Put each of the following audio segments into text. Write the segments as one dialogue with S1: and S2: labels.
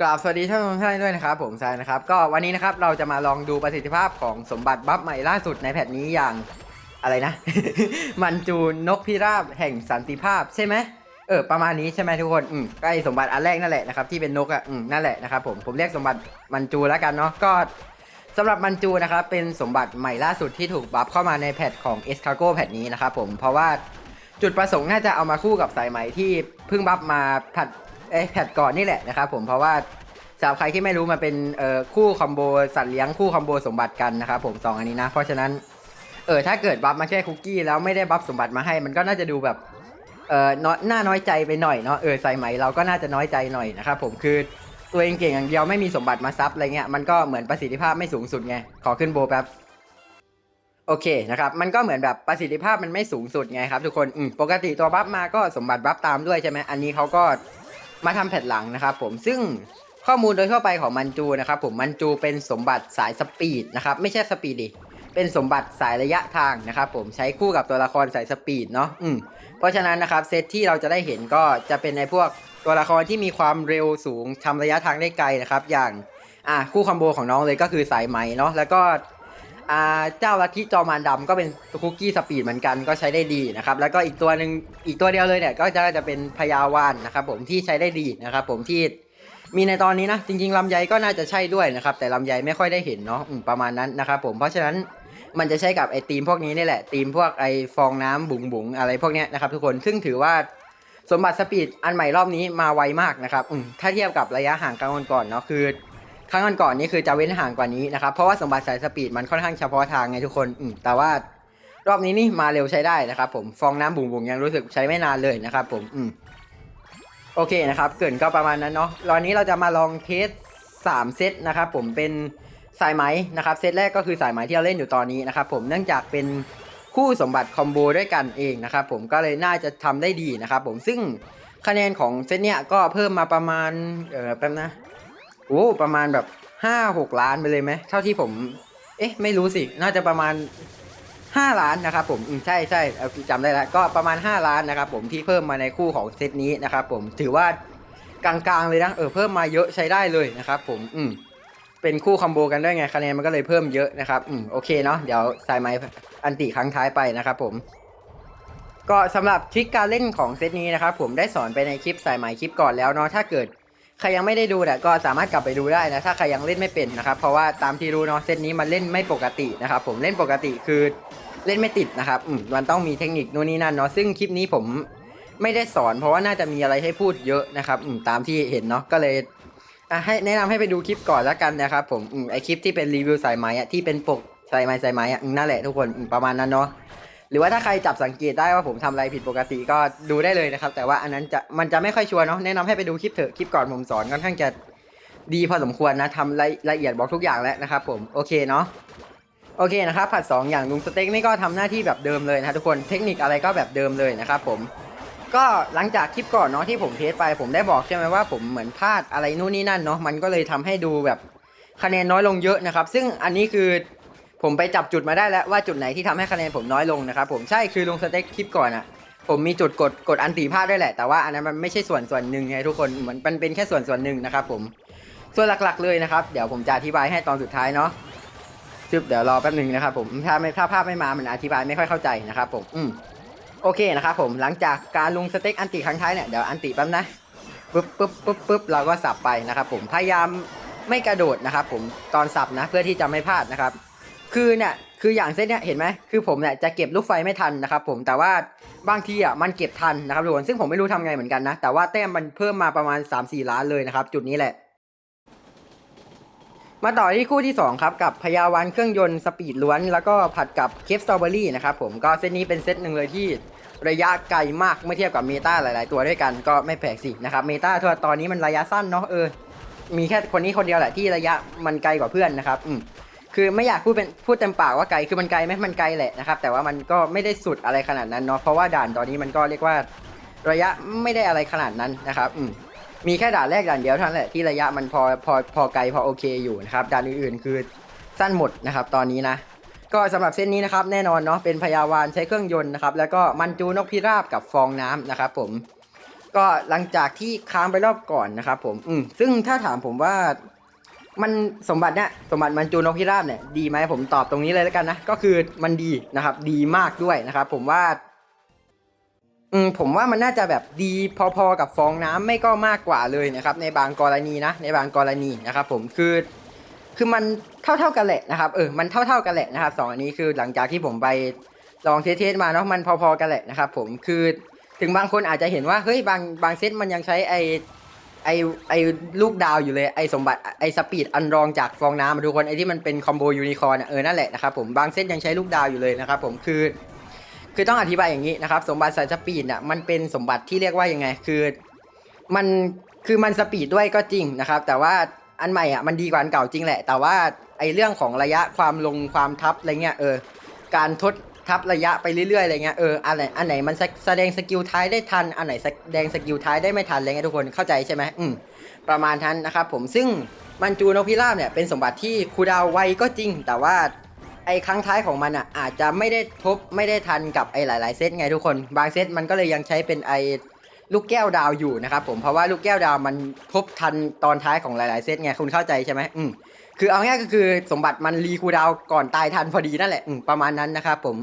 S1: กราบสวัสดีท่านผู้ชมด้วยนะครับผมทรายนะครับ ก็วันนี้นะครับเราจะมาลองดูประสิทธิภาพของสมบัติบัฟใหม่ล่าสุดในแพทนี้อย่างอะไรนะ มันจูนนกพิราบแห่งสันติภาพใช่ไหมเออประมาณนี้ใช่ไหมทุกคนอืมก็ไอสมบัติอันแรกนั่นแหละนะครับที่เป็นนกอะอืมนั่นแหละนะครับผมผมเรียกสมบัติมันจูแล้วกันเนาะก็สำหรับมันจูนะครับเป็นสมบัติใหม่ล่าสุดที่ถูกบัฟเข้ามาในแพทของ e s c a r g o แพทนี้นะครับผมเพราะว่าจุดประสงค์น่าจะเอามาคู่กับสายไหมที่เพิ่งบัฟมาผัด เอ้ยแพทก่อนนี่แหละนะครับผมเพราะว่าสำหรับใครที่ไม่รู้มันเป็นเอ่อคู่คอมโบสัตว์เลี้ยงคู่คอมโบสมบัติกันนะครับผมสองอันนี้นะ เพราะฉะนั้นเออถ้าเกิดบัฟมาแค่คุกกี้แล้วไม่ได้บัฟสมบัติมาให้ มันก็น่าจะดูแบบเออน้อยน่าน้อยใจไปหน่อยเนาะเออใส่ไหมเราก็น่าจะน้อยใจหน่อยนะครับผมคือตัวเองเก่งอย่างเดียวไม่มีสมบัติมาซับอะไรเงี้ยมันก็เหมือนประสิทธิภาพไม่สูงสุดไงขอขึ้นโบแป๊บโอเคนะครับมันก็เหมือนแบบประสิทธิภาพมันไม่สูงสุดไงครับทุกคนปกติตัวบัฟมาก็สมบัติบัฟตามด้วยใช่ไหมอันนี้เขาก็ มาทำแผ่นหลังนะครับผมซึ่งข้อมูลโดยทั่วไปของมันจูนะครับผมมันจูเป็นสมบัติสายสปีดนะครับไม่ใช่สปีดดิเป็นสมบัติสายระยะทางนะครับผมใช้คู่กับตัวละครสายสปีดเนาะอืมเพราะฉะนั้นนะครับเซตที่เราจะได้เห็นก็จะเป็นในพวกตัวละครที่มีความเร็วสูงทำระยะทางได้ไกลนะครับ อย่างอะคู่คอมโบของน้องเลยก็คือสายไหมเนาะแล้วก็ อ่าเจ้าลัทธิจอมานดำก็เป็นคุกกี้สปีดเหมือนกันก็ใช้ได้ดีนะครับ แล้วก็อีกตัวหนึ่งอีกตัวเดียวเลยเนี่ยก็จะจะเป็นพยาวานนะครับ ผมที่ใช้ได้ดีนะครับ ผมที่มีในตอนนี้นะจริงๆลำไยก็น่าจะใช่ด้วยนะครับ แต่ลำไยไม่ค่อยได้เห็นเนาะอืมประมาณนั้นนะครับ ผมเพราะฉะนั้นมันจะใช้กับไอทีมพวกนี้นี่แหละทีมพวกไอฟองน้ำบุ๋งบุ๋งอะไรพวกเนี้ยนะครับ ทุกคนซึ่งถือว่าสมบัติสปีดอันใหม่รอบนี้มาไวมากนะครับอืมถ้าเทียบกับระยะห่างครั้งก่อนเนาะคือ ครั้งก่อนๆนี่คือจะเว้นห่างกว่านี้นะครับ เพราะว่าสมบัติสายสปีดมันค่อนข้างเฉพาะทางไงทุกคนอืมแต่ว่ารอบนี้นี่มาเร็วใช้ได้นะครับ ผมฟองน้ำบุ๋งบุ๋งยังรู้สึกใช้ไม่นานเลยนะครับ ผมอืมโอเคนะครับ เกินก็ประมาณนั้นเนาะตอนนี้เราจะมาลองเทส3เซตนะครับ ผมเป็นสายไหมนะครับเซตแรกก็คือสายไหมที่เราเล่นอยู่ตอนนี้นะครับ ผมเนื่องจากเป็นคู่สมบัติคอมโบด้วยกันเองนะครับ ผมก็เลยน่าจะทำได้ดีนะครับ ผมซึ่งคะแนนของเซตเนี้ยก็เพิ่มมาประมาณเออแป๊บนะ โอ้ประมาณแบบห้าหกล้านไปเลยไหมเท่าที่ผม เอ๊ะ ไม่รู้สิ น่าจะประมาณห้าล้านนะครับผมอืมใช่ใช่เอาจำได้แล้วก็ประมาณห้าล้านนะครับผมที่เพิ่มมาในคู่ของเซตนี้นะครับผมถือว่ากลางๆเลยนะเออเพิ่มมาเยอะใช้ได้เลยนะครับผมอืมเป็นคู่คอมโบกันด้วยไงคะแนนมันก็เลยเพิ่มเยอะนะครับอืมโอเคเนาะเดี๋ยวสายไม้อันติครั้งท้ายไปนะครับผม ก็สำหรับทริคการเล่นของเซตนี้นะครับผมได้สอนไปในคลิปสายไหมคลิปก่อนแล้วเนาะถ้าเกิด ใครยังไม่ได้ดูเนี่ยก็สามารถกลับไปดูได้นะ ถ้าใครยังเล่นไม่เป็นนะครับ เพราะว่าตามที่รู้เนาะเซตนี้มันเล่นไม่ปกตินะครับผมเล่นปกติคือเล่นไม่ติดนะครับมมันต้องมีเทคนิคนู่นนี่นั่นเนาะซึ่งคลิปนี้ผมไม่ได้สอน เพราะว่าน่าจะมีอะไรให้พูดเยอะนะครับตามที่เห็นเนาะก็เลยให้แนะนำให้ไปดูคลิปก่อนแล้วกันนะครับผมอมไอคลิปที่เป็นรีวิวสายไหมอะที่เป็นปกสายไหมสายไหมอะนั่นแหละทุกคนประมาณนั้นเนาะ หรือว่าถ้าใครจับสังเกตได้ว่าผมทำอะไรผิดปกติก็ดูได้เลยนะครับ แต่ว่าอันนั้นจะมันจะไม่ค่อยชัวร์เนาะแนะนำให้ไปดูคลิปเถอะคลิปก่อนผมสอนค่อนข้างจะดีพอสมควรนะทำละละเอียดบอกทุกอย่างแล้วนะครับผมโอเคเนาะโอเคนะครับผัดสองอย่างลุงสเต็กนี่ก็ทำหน้าที่แบบเดิมเลยนะทุกคนเทคนิคอะไรก็แบบเดิมเลยนะครับผมก็หลังจากคลิปก่อนเนาะที่ผมเทสไป ผมได้บอกใช่ไหมว่าผมเหมือนพลาดอะไรนู่นนี่นั่นเนาะมันก็เลยทำให้ดูแบบคะแนนน้อยลงเยอะนะครับ ซึ่งอันนี้คือ ผมไปจับจุดมาได้แล้วว่าจุดไหนที่ทำให้คะแนนผมน้อยลงนะครับผมใช่คือลงสเต็กคลิปก่อนอะผมมีจุดกดกดอันตีพลาดด้วยแหละ แต่ว่าอันนั้นมันไม่ใช่ส่วนส่วนหนึ่งไงทุกคนเหมือนมันเป็นแค่ส่วนส่วนหนึ่งนะครับผมส่วนหลักๆเลยนะครับ เดี๋ยวผมจะอธิบายให้ตอนสุดท้ายเนาะจึบเดี๋ยวรอแป๊บหนึ่งนะครับผมถ้าไม่ถ้าภาพไม่มามันอธิบายไม่ค่อยเข้าใจนะครับผมอืมโอเคนะครับผมหลังจากการลงสเต็กอันตีครั้งท้ายเนี่ยเดี๋ยวอันตีแป๊บนะปึ๊บปึ๊บปึ๊บปึ๊บเราก็สับไปนะครับผมพยายามไม่กระโดดนะครับผมตอนสับนะเพื่อที่จะไม่พลาดนะครับ คือเนี่ยคืออย่างเส้นเนี่ยเห็นไหมคือผมเนี่ยจะเก็บลูกไฟไม่ทันนะครับผมแต่ว่าบางทีอะมันเก็บทันนะครับทุกคนซึ่งผมไม่รู้ทำไงเหมือนกันนะ แต่ว่าแต้มมันเพิ่มมาประมาณ 3-4 ล้านเลยนะครับ จุดนี้แหละ มาต่อที่คู่ที่ 2 ครับ กับพยาวันเครื่องยนต์สปีดล้วน แล้วก็ผัดกับเคฟสตรอเบอรี่นะครับผมก็เซตนี้เป็นเซตหนึ่งเลยที่ระยะไกลมากเมื่อเทียบกับเมตาหลาย ๆ ตัวด้วยกันก็ไม่แปลกสินะครับเมตาทั่วตอนนี้มันระยะสั้นเนาะเออมีแค่คนนี้คนเดียวแหละที่ระยะมันไกลกว่าเพื่อนนะครับอืม คือไม่อยากพูดเป็นพูดเต็มปากว่าไกลคือมันไกลไหมมันไกลแหละนะครับ แต่ว่ามันก็ไม่ได้สุดอะไรขนาดนั้นเนาะเพราะว่าด่านตอนนี้มันก็เรียกว่าระยะไม่ได้อะไรขนาดนั้นนะครับอืมมีแค่ด่านแรกด่านเดียวเท่านั้นแหละที่ระยะมันพอพอพอไกลพอโอเคอยู่นะครับด่านอื่นๆคือสั้นหมดนะครับ ตอนนี้นะ ก็สำหรับเส้นนี้นะครับแน่นอนเนาะเป็นพยาวานใช้เครื่องยนต์นะครับ แล้วก็มันจูนกพิราบกับฟองน้ำนะครับผมก็หลังจากที่ค้างไปรอบก่อนนะครับผมอืมซึ่งถ้าถามผมว่า มันสมบัติเนี่ยสมบัติมันจูนกพิราบเนี่ยดีไหมผมตอบตรงนี้เลยแล้วกันนะก็คือมันดีนะครับ ดีมากด้วยนะครับ ผมว่า อืมผมว่ามันน่าจะแบบดีพอๆกับฟองน้ำไม่ก็มากกว่าเลยนะครับ ในบางกรณีนะ ในบางกรณีนะครับ ผมคือคือมันเท่าๆกันแหละนะครับเออมันเท่าๆกันแหละนะครับสองอันนี้คือหลังจากที่ผมไปลองเทสๆมาเนาะมันพอๆกันแหละนะครับ ผมคือถึงบางคนอาจจะเห็นว่าเฮ้ยบางบางเซตมันยังใช้ไอ ไอไอลูกดาวอยู่เลยไอสมบัติไอสปีดอันรองจากฟองน้ำมาทุกคนไอที่มันเป็นคอมโบยูนิคอร์นเออนั่นแหละนะครับผมบางเซตยังใช้ลูกดาวอยู่เลยนะครับผมคือคือต้องอธิบายอย่างนี้นะครับสมบัติสายสปีดน่ะมันเป็นสมบัติที่เรียกว่ายังไง คือมันคือมันสปีดด้วยก็จริงนะครับ แต่ว่าอันใหม่อะมันดีกว่าอันเก่าจริงแหละ แต่ว่าไอเรื่องของระยะความลงความทับอะไรเงี้ยเออการทด ทับระยะไปเรื่อยๆอะไรเงี้ยเอออันไหนอันไหนมันแสดงสกิลท้ายได้ทันอันไหนแสดงสกิลท้ายได้ไม่ทันอะไรเงี้ยทุกคนเข้าใจใช่ไหมอืมประมาณนั้นนะครับผมซึ่งมันจูนกพิราบเนี่ยเป็นสมบัติที่คูดาวไวก็จริง แต่ว่าไอ้ครั้งท้ายของมันอะอาจจะไม่ได้ทบไม่ได้ทันกับไอ้หลาย ๆเซตไงทุกคน บางเซตมันก็เลยยังใช้เป็นไอ้ลูกแก้วดาวอยู่นะครับผมเพราะว่าลูกแก้วดาวมันทบทันตอนท้ายของหลาย ๆเซตไงคุณเข้าใจใช่ไหมอืม คือเอาง่ายก็คือสมบัติมันรีคูดาวก่อนตายทันพอดีนั่นแหละอืมประมาณนั้นนะครับผม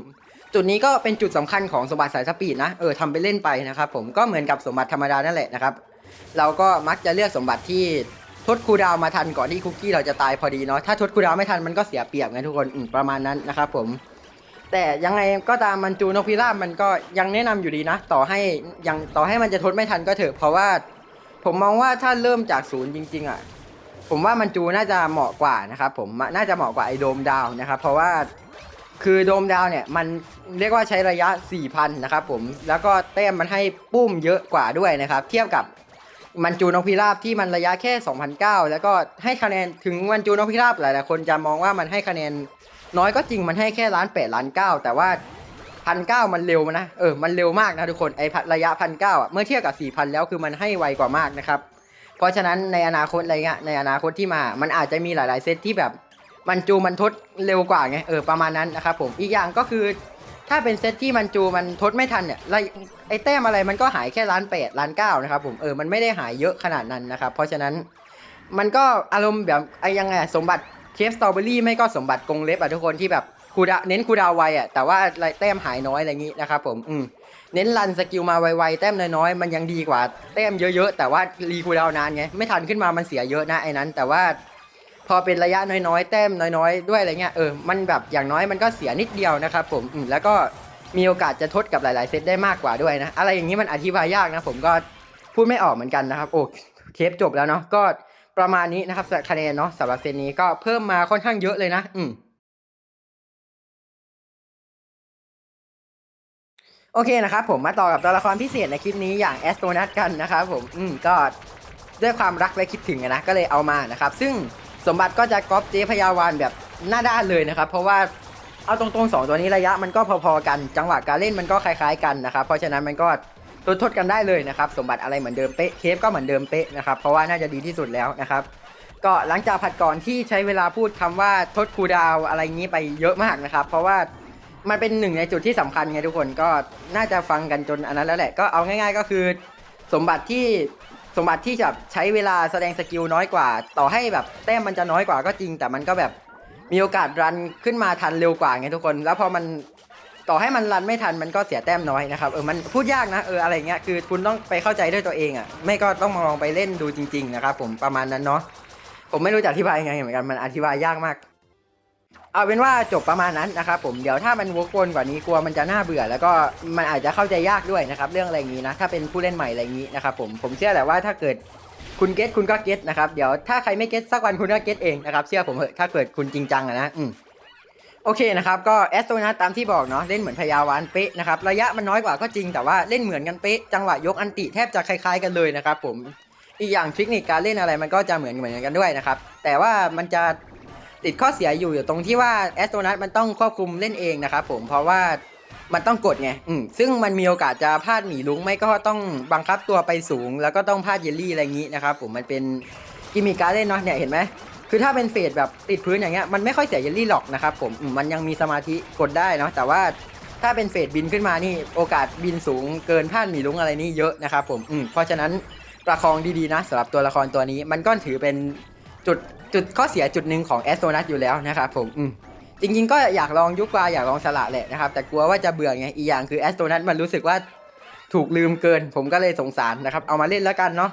S1: จุดนี้ก็เป็นจุดสำคัญของสมบัติสายสปีดนะเออทำไปเล่นไปนะครับผมก็เหมือนกับสมบัติธรรมดานั่นแหละนะครับ เราก็มักจะเลือกสมบัติที่ทดคูลดาวน์มาทันก่อนที่คุกกี้เราจะตายพอดีเนาะถ้าทดคูลดาวน์ไม่ทันมันก็เสียเปรียบไงทุกคนอืมประมาณนั้นนะครับผม แต่ยังไงก็ตามมันจูนกพิราบมันก็ยังแนะนำอยู่ดีนะ ต่อให้ยังต่อให้มันจะทดไม่ทันก็เถอะเพราะว่า ผมมองว่าถ้าเริ่มจากศูนย์จริงๆอะ ผมว่ามันจูน่าจะเหมาะกว่านะครับผมน่าจะเหมาะกว่าไอโดมดาวนะครับ เพราะว่าคือโดมดาวเนี่ยมันเรียกว่าใช้ระยะ 4,000 นะครับผมแล้วก็แต้มมันให้ปุ้มเยอะกว่าด้วยนะครับ เทียบกับมันจูนกพิราบที่มันระยะแค่ 2,009 แล้วก็ให้คะแนนถึงมันจูนกพิราบหลายๆคนจะมองว่ามันให้คะแนนน้อยก็จริงมันให้แค่ล้านแปดล้านเก้าแต่ว่าพันเก้ามันเร็วนะเออมันเร็วมากนะทุกคนไอระยะพันเก้าอะเมื่อเทียบกับสี่พันแล้วคือมันให้ไวกว่ามากนะครับ เพราะฉะนั้นในอนาคตอะไรเงี้ยในอนาคตที่มา มันอาจจะมีหลาย ๆ เซตที่แบบมันจูมันทดเร็วกว่าไงเออประมาณนั้นนะครับผมอีกอย่างก็คือ ถ้าเป็นเซตที่มันจูมันทดไม่ทันเนี่ยไอแต้มอะไรมันก็หายแค่ล้านแปดล้านเก้านะครับผมเออมันไม่ได้หายเยอะขนาดนั้นนะครับเพราะฉะนั้นมันก็อารมณ์แบบไอยังไงสมบัติเคฟสตรอเบอรี่ไม่ก็สมบัติกรงเล็บอะทุกคนที่แบบ คูดาเน้นคูดาวไวอะแต่ว่าแต้มหายน้อยอะไรอย่างงี้นะครับผมอืมเน้นรันสกิลมาไวๆแต้มน้อยๆมันยังดีกว่าแต้มเยอะๆแต่ว่ารีคูดาวนานไงไม่ทันขึ้นมามันเสียเยอะนะไอ้นั้น แต่ว่าพอเป็นระยะน้อยๆแต้มน้อยๆ ด้วยอะไรเงี้ยเออมันแบบอย่างน้อยมันก็เสียนิดเดียวนะครับผมอืมแล้วก็มีโอกาสจะทดกับหลายๆเซตได้มากกว่าด้วยนะอะไรอย่างนี้มันอธิบายยากนะผมก็พูดไม่ออกเหมือนกันนะครับโอ้เทปจบแล้วเนาะก็ประมาณนี้นะครับคะแนนเนาะสำหรับเซตนี้ก็เพิ่มมาค่อนข้างเยอะเลยนะ อืม โอเคนะครับผมมาต่อกับตัวละครพิเศษในคลิปนี้อย่างแอสโตนัทกันนะครับผมอืมก็ด้วยความรักและคิดถึงนะก็เลยเอามานะครับ ซึ่งสมบัติก็จะก๊อปเจ๊พยาวานแบบหน้าด้านเลยนะครับ เพราะว่าเอาตรงๆสองตัวนี้ระยะมันก็พอๆกัน จังหวะการเล่นมันก็คล้ายๆกันนะครับ เพราะฉะนั้นมันก็ทดทดกันได้เลยนะครับ สมบัติอะไรเหมือนเดิมเป๊ะเคฟก็เหมือนเดิมเป๊ะนะครับเพราะว่าน่าจะดีที่สุดแล้วนะครับ ก็หลังจากผัดก่อนที่ใช้เวลาพูดคำว่าทดคูดาวอะไรงี้ไปเยอะมากนะครับ เพราะว่า มันเป็นหนึ่งในจุดที่สำคัญไงทุกคนก็น่าจะฟังกันจนอันนั้นแล้วแหละก็เอาง่าย ๆ ก็คือ สมบัติที่สมบัติที่จะใช้เวลาแสดงสกิลน้อยกว่า ต่อให้แบบแต้มมันจะน้อยกว่าก็จริง แต่มันก็แบบมีโอกาสรันขึ้นมาทันเร็วกว่าไงทุกคน แล้วพอมันต่อให้มันรันไม่ทันมันก็เสียแต้มน้อยนะครับเออมันพูดยากนะเอออะไรเงี้ยคือคุณต้องไปเข้าใจด้วยตัวเองอะไม่ก็ต้องมาลองไปเล่นดูจริง ๆ นะครับผมประมาณนั้นเนาะผมไม่รู้จะอธิบายยังไงเหมือนกันมันอธิบายยากมาก เอาเป็นว่าจบประมาณนั้นนะครับผมเดี๋ยวถ้ามันวกวนกว่านี้กลัวมันจะน่าเบื่อ แล้วก็มันอาจจะเข้าใจยากด้วยนะครับเรื่องอะไรอย่างนี้นะถ้าเป็นผู้เล่นใหม่อะไรอย่างนี้นะครับผมผมเชื่อแหละว่าถ้าเกิดคุณเก็ตคุณก็เก็ตนะครับเดี๋ยวถ้าใครไม่เก็ตสักวันคุณก็เก็ตเองนะครับเชื่อผมเถอะถ้าเกิดคุณจริงจังอะนะอืมโอเคนะครับก็แอสโตนัตามที่บอกเนาะเล่นเหมือนพยาวานเป๊ะนะครับระยะมันน้อยกว่าก็จริงแต่ว่าเล่นเหมือนกันเป๊ะจังหวะยกอันติแทบจะคล้ายๆกันเลยนะครับผมอีกอย่างเทคนิคการเล่นอะไรมันก็จะเหมือนเหมือนกันด้วยนะครับแต่ว่ามันจะ ติดข้อเสียอยู่อยู่ตรงที่ว่าแอสโตนัทมันต้องควบคุมเล่นเองนะครับผมเพราะว่ามันต้องกดไงอืมซึ่งมันมีโอกาสจะพลาดหนีลุงไม่ก็ต้องบังคับตัวไปสูง แล้วก็ต้องพลาดเยลลี่อะไรอย่างนี้นะครับผมมันเป็นกิมมิคการเล่นเนาะเนี่ยเห็นไหมคือถ้าเป็นเฟดแบบติดพื้นอย่างเงี้ยมันไม่ค่อยเสียเยลลี่หรอกนะครับผมมมันยังมีสมาธิกดได้เนาะแต่ว่าถ้าเป็นเฟสบินขึ้นมานี่โอกาสบินสูงเกินท่านหมีลุงอะไรนี่เยอะนะครับผมอืมเพราะฉะนั้นประคองดีๆนะสำหรับตัวละครตัวนี้มันก็ถือเป็น จุดจุดข้อเสียจุดหนึ่งของแอสโ o นัทอยู่แล้วนะครับผมอืมจริงๆก็อยากลองยุกวาอยากลองสละแหละนะครับ แต่กลัวว่าจะเบื่อไงอีกอย่างคือแอสโ o นัทมันรู้สึกว่าถูกลืมเกิน ผมก็เลยสงสารนะครับ เอามาเล่นแล้วกันเนาะ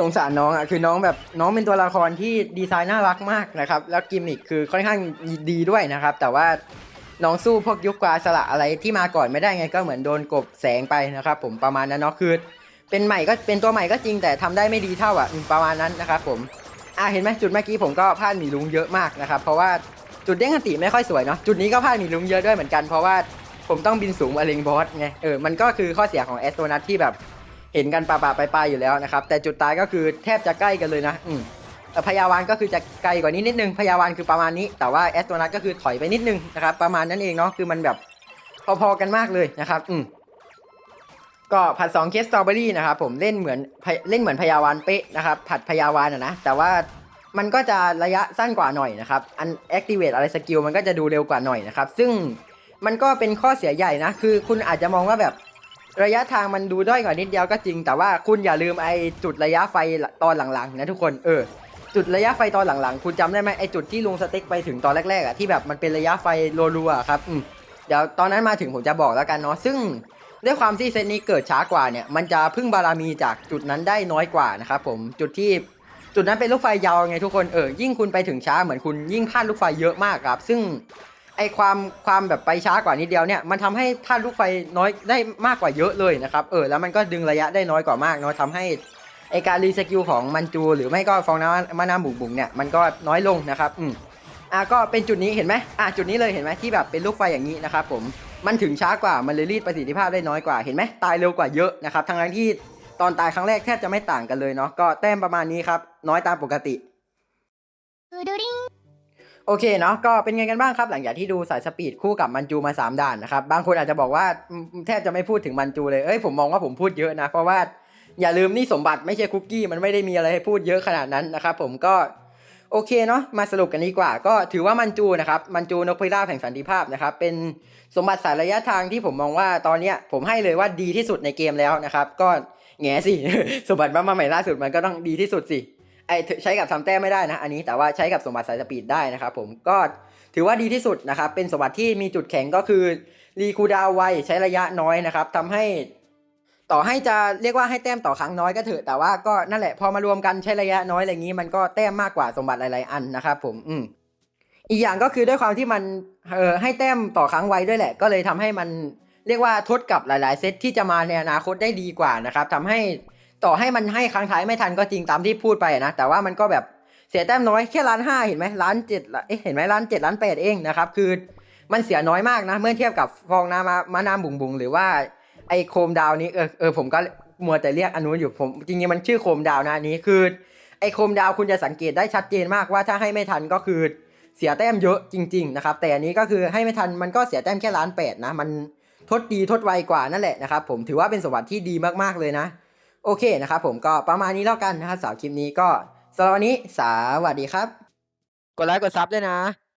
S1: สงสารน้องอะคือน้องแบบน้องเป็นตัวละครที่ดีไซน์น่ารักมากนะครับ แล้วกิมมิคคือค่อนข้างดีด้วยนะครับ แต่ว่าน้องสู้พวกยุคกวาสละอะไรที่มาก่อนไม่ได้ไงก็เหมือนโดนกบแสงไปนะครับ ผมประมาณนั้นเนาะคือเป็นใหม่ก็เป็นตัวใหม่ก็จริงแต่ทำได้ไม่ดีเท่าอะประมาณนั้นนะครับผม อะเห็นไหมจุดเมื่อกี้ผมก็พลาดหมีลุงเยอะมากนะครับ เพราะว่าจุดเด้งอันติไม่ค่อยสวยเนาะจุดนี้ก็พลาดหมีลุงเยอะด้วยเหมือนกันเพราะว่าผมต้องบินสูงมาเลงบอสไงเออมันก็คือข้อเสียของแอสโตนัทที่แบบเห็นกันปะปะไปไปอยู่แล้วนะครับ แต่จุดตายก็คือแทบจะใกล้กันเลยนะอืมเอ่อพยาวานก็คือจะไกลกว่านี้นิดนึงพยาวานคือประมาณนี้ แต่ว่าแอสโตนัทก็คือถอยไปนิดนึงนะครับประมาณนั้นเองเนาะคือมันแบบพอๆกันมากเลยนะครับอืม ก็ผัดสองเคสสตรอเบอรี่นะครับผมเล่นเหมือนเล่นเหมือนพยาวานเป๊ะนะครับผัดพยาวานอะนะแต่ว่ามันก็จะระยะสั้นกว่าหน่อยนะครับอันแอคทีเวตอะไรสกิลมันก็จะดูเร็วกว่าหน่อยนะครับซึ่งมันก็เป็นข้อเสียใหญ่นะคือคุณอาจจะมองว่าแบบระยะทางมันดูด้อยกว่านิดเดียวก็จริง แต่ว่าคุณอย่าลืมไอ้จุดระยะไฟตอนหลังๆนะทุกคนเออจุดระยะไฟตอนหลังๆ คุณจำได้ไหมไอ้จุดที่ลุงสเต็กไปถึงตอนแรกๆอะที่แบบมันเป็นระยะไฟรัวๆครับเดี๋ยวตอนนั้นมาถึงผมจะบอกแล้วกันเนาะซึ่ง ด้วยความที่เซตนี้เกิดช้ากว่าเนี่ย มันจะพึ่งบารามีจากจุดนั้นได้น้อยกว่านะครับผมจุดที่จุดนั้นเป็นลูกไฟยาวไงทุกคนเออยิ่งคุณไปถึงช้าเหมือนคุณยิ่งพลาดลูกไฟเยอะมากครับ ซึ่งไอความความแบบไปช้ากว่านิดเดียวเนี่ยมันทำให้ท่านลูกไฟน้อยได้มากกว่าเยอะเลยนะครับเออแล้วมันก็ดึงระยะได้น้อยกว่ามากเนาะทำให้ไอการรีสกิลของมันจู หรือไม่ก็ฟองน้ำมะนาวบุ๋งบุ๋งเนี่ยมันก็น้อยลงนะครับอืมอะก็เป็นจุดนี้เห็นไหมอะจุดนี้เลยเห็นไหมที่แบบเป็นลูกไฟอย่างนี้นะครับผม มันถึงช้ากว่า มันเลยรีดประสิทธิภาพได้น้อยกว่า เห็นไหมตายเร็วกว่าเยอะนะครับ ทั้งๆที่ตอนตายครั้งแรกแทบจะไม่ต่างกันเลยเนาะ ก็แต้มประมาณนี้ครับ น้อยตามปกติ โอเคเนาะ ก็เป็นไงกันบ้างครับ หลังจากที่ดูสายสปีดคู่กับมันจูมา 3 ด่านนะครับ บางคนอาจจะบอกว่าอืมแทบจะไม่พูดถึงมันจูเลย เอ้ยผมมองว่าผมพูดเยอะนะ เพราะว่าอย่าลืมนี่สมบัติไม่ใช่คุกกี้ มันไม่ได้มีอะไรให้พูดเยอะขนาดนั้นนะครับผมก็ โอเคเนาะมาสรุปกันดีกว่า ก็ถือว่ามันจูนะครับมันจูนกพิราบแห่งสันติภาพนะครับเป็นสมบัติสายระยะทางที่ผมมองว่าตอนเนี้ยผมให้เลยว่าดีที่สุดในเกมแล้วนะครับก็แง่สิ สมบัติมาใหม่ล่าสุดมันก็ต้องดีที่สุดสิไอใช้กับทำแต้มไม่ได้นะอันนี้แต่ว่าใช้กับสมบัติสายสปีดได้นะครับผมก็ถือว่าดีที่สุดนะครับเป็นสมบัติที่มีจุดแข็งก็คือรีคูดาวไวใช้ระยะน้อยนะครับทำให้ ต่อให้จะเรียกว่าให้แต้มต่อครั้งน้อยก็เถอะแต่ว่าก็นั่นแหละพอมารวมกันใช้ระยะน้อยอะไรอย่างนี้ มันก็แต้มมากกว่าสมบัติหลายๆอันนะครับผมอืมอีกอย่างก็คือด้วยความที่มันเออให้แต้มต่อครั้งไว้ด้วยแหละ ก็เลยทำให้มันเรียกว่าทดกับหลายๆ เซตที่จะมาในอนาคตได้ดีกว่านะครับทำให้ต่อให้มันให้ครั้งท้ายไม่ทันก็จริงตามที่พูดไปนะแต่ว่ามันก็แบบเสียแต้มน้อยแค่ล้านห้าเห็นไหมล้านเจ็ดเอ๊ะเห็นไหมล้านเจ็ดล้านแปดเองนะครับคือมันเสียน้อยมากนะ เมื่อเทียบกับฟองน้ำมามะนาวบุ๋งบุ๋งหรือว่า ไอโคมดาวนี้เออเออผมก็มัวแต่เรียกอันนู้นอยู่ผมจริงๆมันชื่อโคมดาวนะอันนี้คือ ไอโคมดาวคุณจะสังเกตได้ชัดเจนมากว่าถ้าให้ไม่ทันก็คือเสียแต้มเยอะจริง ๆ นะครับ แต่อันนี้ก็คือให้ไม่ทันมันก็เสียแต้มแค่ล้านแปดนะ มันทดดีทดไวกว่านั่นแหละนะครับผมถือว่าเป็นสมบัติที่ดีมากๆเลยนะ โอเคนะครับผมก็ประมาณนี้แล้วกันนะครับสำหรับคลิปนี้ก็สำหรับวันนี้สวัสดีครับ กดไลค์กดซับด้วยนะ